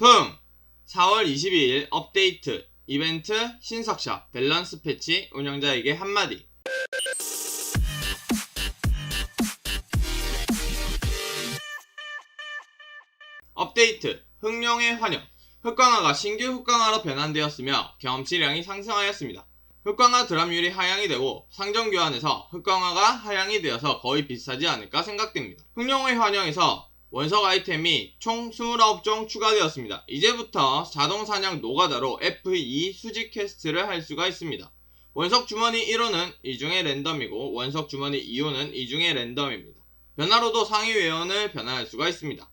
품. 4월 22일 업데이트. 이벤트 신석샷 밸런스 패치 운영자에게 한마디. 업데이트. 흑룡의 환영. 흑광화가 신규 흑광화로 변환되었으며 경험치량이 상승하였습니다. 흑광화 드랍률이 하향이 되고 상점 교환에서 흑광화가 하향이 되어서 거의 비슷하지 않을까 생각됩니다. 흑룡의 환영에서 원석 아이템이 총 29종 추가되었습니다. 이제부터 자동 사냥 노가다로 F2 수직 퀘스트를 할 수가 있습니다. 원석 주머니 1호는 이 중에 랜덤이고 원석 주머니 2호는 이 중에 랜덤입니다. 변화로도 상위 외연을 변화할 수가 있습니다.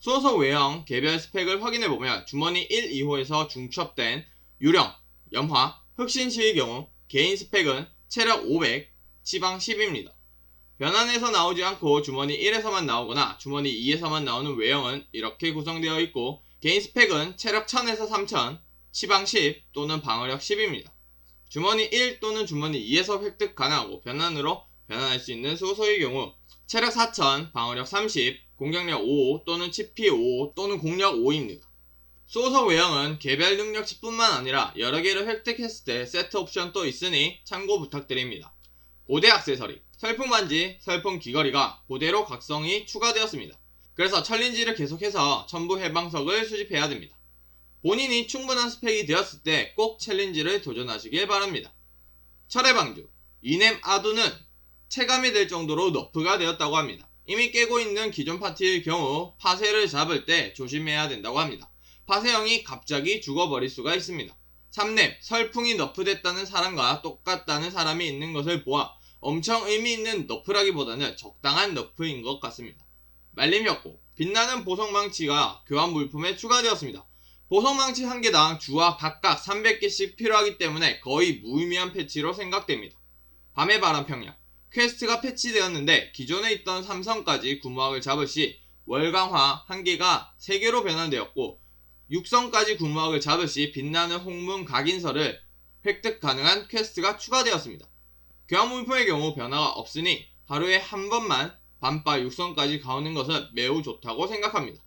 소속 외형 개별 스펙을 확인해보면 주머니 1, 2호에서 중첩된 유령, 염화, 흑신 시의 경우 개인 스펙은 체력 500, 지방 10입니다. 변환에서 나오지 않고 주머니 1에서만 나오거나 주머니 2에서만 나오는 외형은 이렇게 구성되어 있고 개인 스펙은 체력 1000에서 3000, 치방 10 또는 방어력 10입니다. 주머니 1 또는 주머니 2에서 획득 가능하고 변환으로 변환할 수 있는 소소의 경우 체력 4000, 방어력 30, 공격력 5 또는 치피 5 또는 공력 5입니다. 소속 외형은 개별 능력치뿐만 아니라 여러 개를 획득했을 때 세트 옵션도 있으니 참고 부탁드립니다. 고대 액세서리, 설풍 반지, 설풍 귀걸이가 고대로 각성이 추가되었습니다. 그래서 챌린지를 계속해서 전부 해방석을 수집해야 됩니다. 본인이 충분한 스펙이 되었을 때 꼭 챌린지를 도전하시길 바랍니다. 철의 방주, 이넴 아두는 체감이 될 정도로 너프가 되었다고 합니다. 이미 깨고 있는 기존 파티의 경우 파세를 잡을 때 조심해야 된다고 합니다. 파세형이 갑자기 죽어버릴 수가 있습니다. 3렙, 설풍이 너프됐다는 사람과 똑같다는 사람이 있는 것을 보아 엄청 의미 있는 너프라기보다는 적당한 너프인 것 같습니다. 말림 협곡, 빛나는 보석망치가 교환 물품에 추가되었습니다. 보석망치 한 개당 주와 각각 300개씩 필요하기 때문에 거의 무의미한 패치로 생각됩니다. 밤의 바람 평양, 퀘스트가 패치되었는데 기존에 있던 삼성까지 구무학을 잡을 시 월강화 한 개가 3개로 변환되었고 육성까지 구무학을 잡을 시 빛나는 홍문 각인서를 획득 가능한 퀘스트가 추가되었습니다. 교환 물품의 경우 변화가 없으니 하루에 한 번만 반바 육성까지 가오는 것은 매우 좋다고 생각합니다.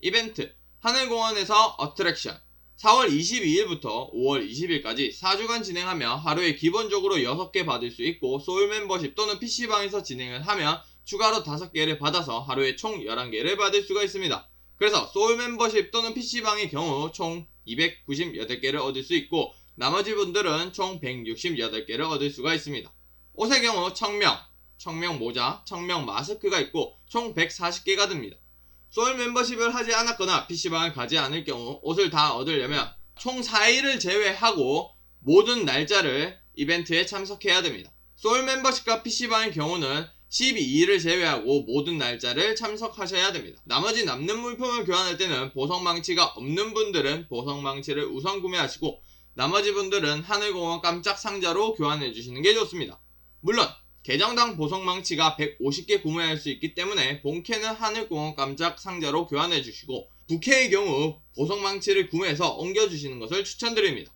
이벤트 하늘공원에서 어트랙션 4월 22일부터 5월 20일까지 4주간 진행하며 하루에 기본적으로 6개 받을 수 있고 소울 멤버십 또는 PC방에서 진행을 하면 추가로 5개를 받아서 하루에 총 11개를 받을 수가 있습니다. 그래서 소울 멤버십 또는 PC방의 경우 총 298개를 얻을 수 있고 나머지 분들은 총 168개를 얻을 수가 있습니다. 옷의 경우 청명, 청명 모자, 청명 마스크가 있고 총 140개가 듭니다. 소울 멤버십을 하지 않았거나 PC방을 가지 않을 경우 옷을 다 얻으려면 총 4일을 제외하고 모든 날짜를 이벤트에 참석해야 됩니다. 소울 멤버십과 PC방의 경우는 12일을 제외하고 모든 날짜를 참석하셔야 됩니다. 나머지 남는 물품을 교환할 때는 보석망치가 없는 분들은 보석망치를 우선 구매하시고 나머지 분들은 하늘공원 깜짝 상자로 교환해 주시는 게 좋습니다. 물론 계정당 보석망치가 150개 구매할 수 있기 때문에 본캐는 하늘공원 깜짝 상자로 교환해 주시고 부캐의 경우 보석망치를 구매해서 옮겨주시는 것을 추천드립니다.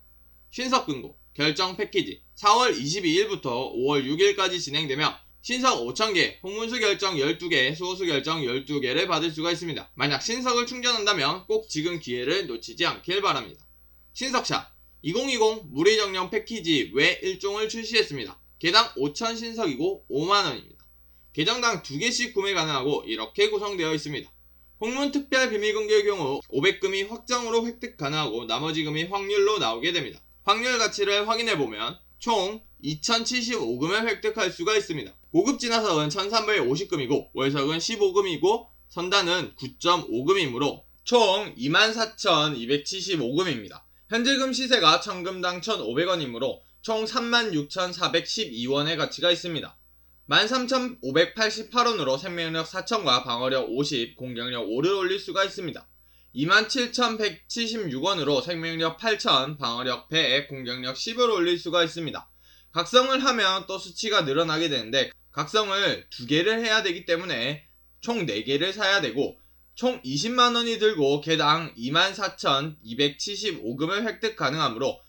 신석금고 결정 패키지 4월 22일부터 5월 6일까지 진행되며 신석 5,000개, 홍문수 결정 12개, 수호수 결정 12개를 받을 수가 있습니다. 만약 신석을 충전한다면 꼭 지금 기회를 놓치지 않길 바랍니다. 신석샷 2020 무리정령 패키지 외 1종을 출시했습니다. 개당 5,000 신석이고 5만원입니다. 계정당 2개씩 구매 가능하고 이렇게 구성되어 있습니다. 홍문 특별 비밀 공개의 경우 500금이 확정으로 획득 가능하고 나머지 금이 확률로 나오게 됩니다. 확률 가치를 확인해보면 총 2075금을 획득할 수가 있습니다. 고급 진화석은 1350금이고 월석은 15금이고 선단은 9.5금이므로 총 24,275금입니다. 현재 금 시세가 1000금당 1,500원이므로 총 36,412원의 가치가 있습니다. 13,588원으로 생명력 4,000과 방어력 50, 공격력 5를 올릴 수가 있습니다. 27,176원으로 생명력 8,000, 방어력 100, 공격력 10을 올릴 수가 있습니다. 각성을 하면 또 수치가 늘어나게 되는데 각성을 2개를 해야 되기 때문에 총 4개를 사야 되고 총 20만원이 들고 개당 24,275금을 획득 가능하므로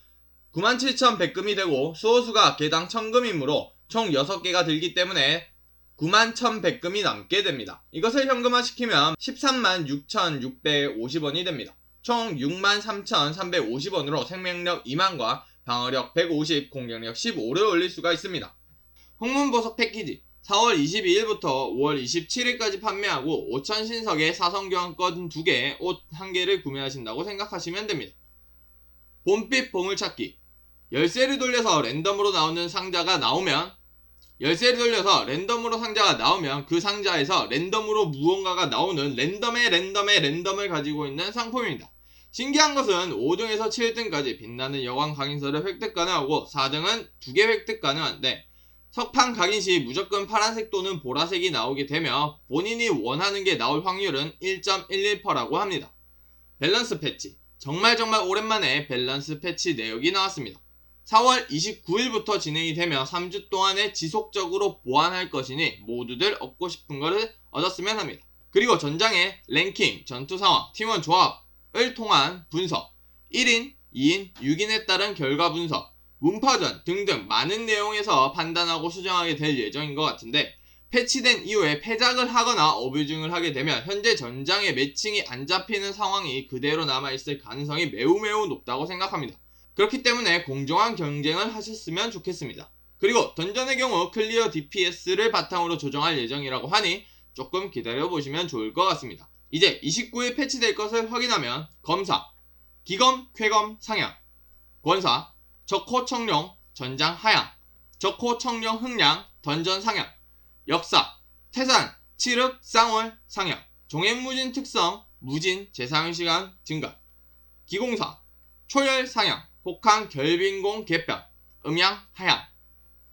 97,100금이 되고 수호수가 개당 1000금이므로 총 6개가 들기 때문에 91,100금이 남게 됩니다. 이것을 현금화 시키면 136,650원이 됩니다. 총 63,350원으로 생명력 2만과 방어력 150, 공격력 15를 올릴 수가 있습니다. 홍문보석 패키지 4월 22일부터 5월 27일까지 판매하고 5천 신석의 사성 교환권 2개, 옷 1개를 구매하신다고 생각하시면 됩니다. 봄빛 보물찾기 열쇠를 돌려서 랜덤으로 나오는 상자가 나오면 열쇠를 돌려서 랜덤으로 상자가 나오면 그 상자에서 랜덤으로 무언가가 나오는 랜덤의 랜덤의 랜덤을 가지고 있는 상품입니다. 신기한 것은 5등에서 7등까지 빛나는 여광 각인서를 획득 가능하고 4등은 2개 획득 가능한데 석판 각인 시 무조건 파란색 또는 보라색이 나오게 되며 본인이 원하는 게 나올 확률은 1.11%라고 합니다. 밸런스 패치 정말 정말 오랜만에 밸런스 패치 내역이 나왔습니다. 4월 29일부터 진행이 되며 3주 동안에 지속적으로 보완할 것이니 모두들 얻고 싶은 것을 얻었으면 합니다. 그리고 전장의 랭킹, 전투 상황, 팀원 조합을 통한 분석, 1인, 2인, 6인에 따른 결과 분석, 문파전 등등 많은 내용에서 판단하고 수정하게 될 예정인 것 같은데 패치된 이후에 패작을 하거나 어뷰징을 하게 되면 현재 전장의 매칭이 안 잡히는 상황이 그대로 남아있을 가능성이 매우 매우 높다고 생각합니다. 그렇기 때문에 공정한 경쟁을 하셨으면 좋겠습니다. 그리고 던전의 경우 클리어 DPS를 바탕으로 조정할 예정이라고 하니 조금 기다려보시면 좋을 것 같습니다. 이제 29일 패치될 것을 확인하면 검사, 기검, 쾌검, 상향, 권사, 적호 청룡, 전장 하향, 적호 청룡 흥량, 던전 상향, 역사, 태산, 칠흑, 쌍월, 상향, 종횡무진 특성, 무진, 재사용 시간 증가, 기공사, 초열 상향, 혹한 결빙공 개편, 음양 하향,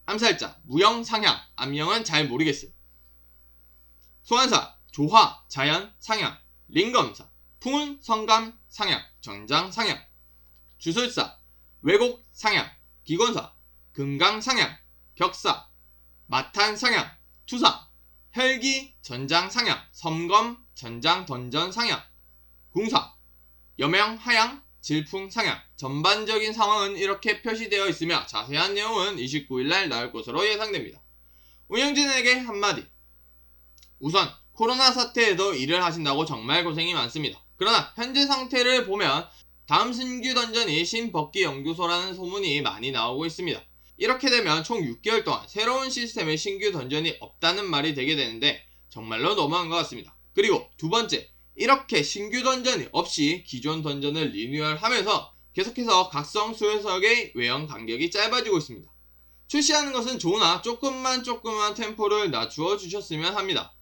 암살자, 무영 상향, 암영은 잘 모르겠음. 소환사, 조화, 자연 상향, 링검사, 풍운 성감 상향, 전장 상향, 주술사, 왜곡 상향, 기권사, 금강 상향, 격사, 마탄 상향, 투사, 혈기 전장 상향, 섬검 전장 던전 상향, 궁사, 여명 하향, 질풍 상향. 전반적인 상황은 이렇게 표시되어 있으며 자세한 내용은 29일날 나올 것으로 예상됩니다. 운영진에게 한마디. 우선 코로나 사태에도 일을 하신다고 정말 고생이 많습니다. 그러나 현재 상태를 보면 다음 신규 던전이 신법기 연구소라는 소문이 많이 나오고 있습니다. 이렇게 되면 총 6개월 동안 새로운 시스템의 신규 던전이 없다는 말이 되게 되는데 정말로 너무한 것 같습니다. 그리고 두 번째, 이렇게 신규 던전이 없이 기존 던전을 리뉴얼하면서 계속해서 각성 수요석의 외형 간격이 짧아지고 있습니다. 출시하는 것은 좋으나 조금만 조금만 템포를 낮추어 주셨으면 합니다.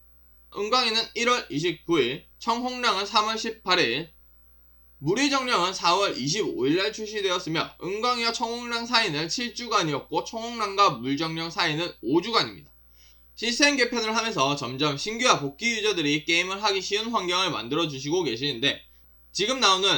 은광이는 1월 29일, 청홍랑은 3월 18일, 무리정령은 4월 25일날 출시되었으며 은광이와 청홍랑 사이는 7주간이었고 청홍랑과 물정령 사이는 5주간입니다. 시스템 개편을 하면서 점점 신규와 복귀 유저들이 게임을 하기 쉬운 환경을 만들어 주시고 계시는데 지금 나오는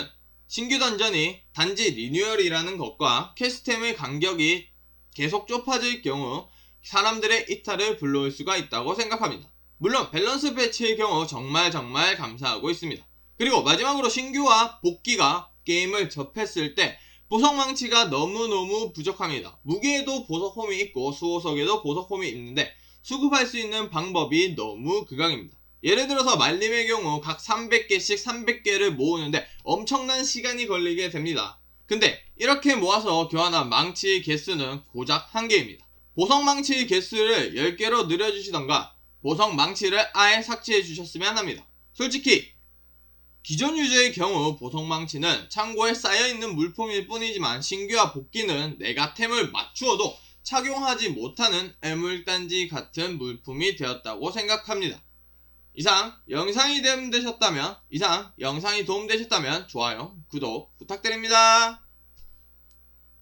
신규 던전이 단지 리뉴얼이라는 것과 퀘스템의 간격이 계속 좁아질 경우 사람들의 이탈을 불러올 수가 있다고 생각합니다. 물론 밸런스 패치의 경우 정말 정말 감사하고 있습니다. 그리고 마지막으로 신규와 복귀가 게임을 접했을 때 보석 망치가 너무너무 부족합니다. 무게에도 보석 홈이 있고 수호석에도 보석 홈이 있는데 수급할 수 있는 방법이 너무 극악입니다. 예를 들어서 말림의 경우 각 300개씩 300개를 모으는데 엄청난 시간이 걸리게 됩니다. 근데 이렇게 모아서 교환한 망치의 개수는 고작 1개입니다. 보석 망치의 개수를 10개로 늘려주시던가 보석 망치를 아예 삭제해 주셨으면 합니다. 솔직히 기존 유저의 경우 보석 망치는 창고에 쌓여있는 물품일 뿐이지만 신규와 복귀는 내가 템을 맞추어도 착용하지 못하는 애물단지 같은 물품이 되었다고 생각합니다. 이상 영상이 도움되셨다면 이상 영상이 도움되셨다면 좋아요, 구독 부탁드립니다.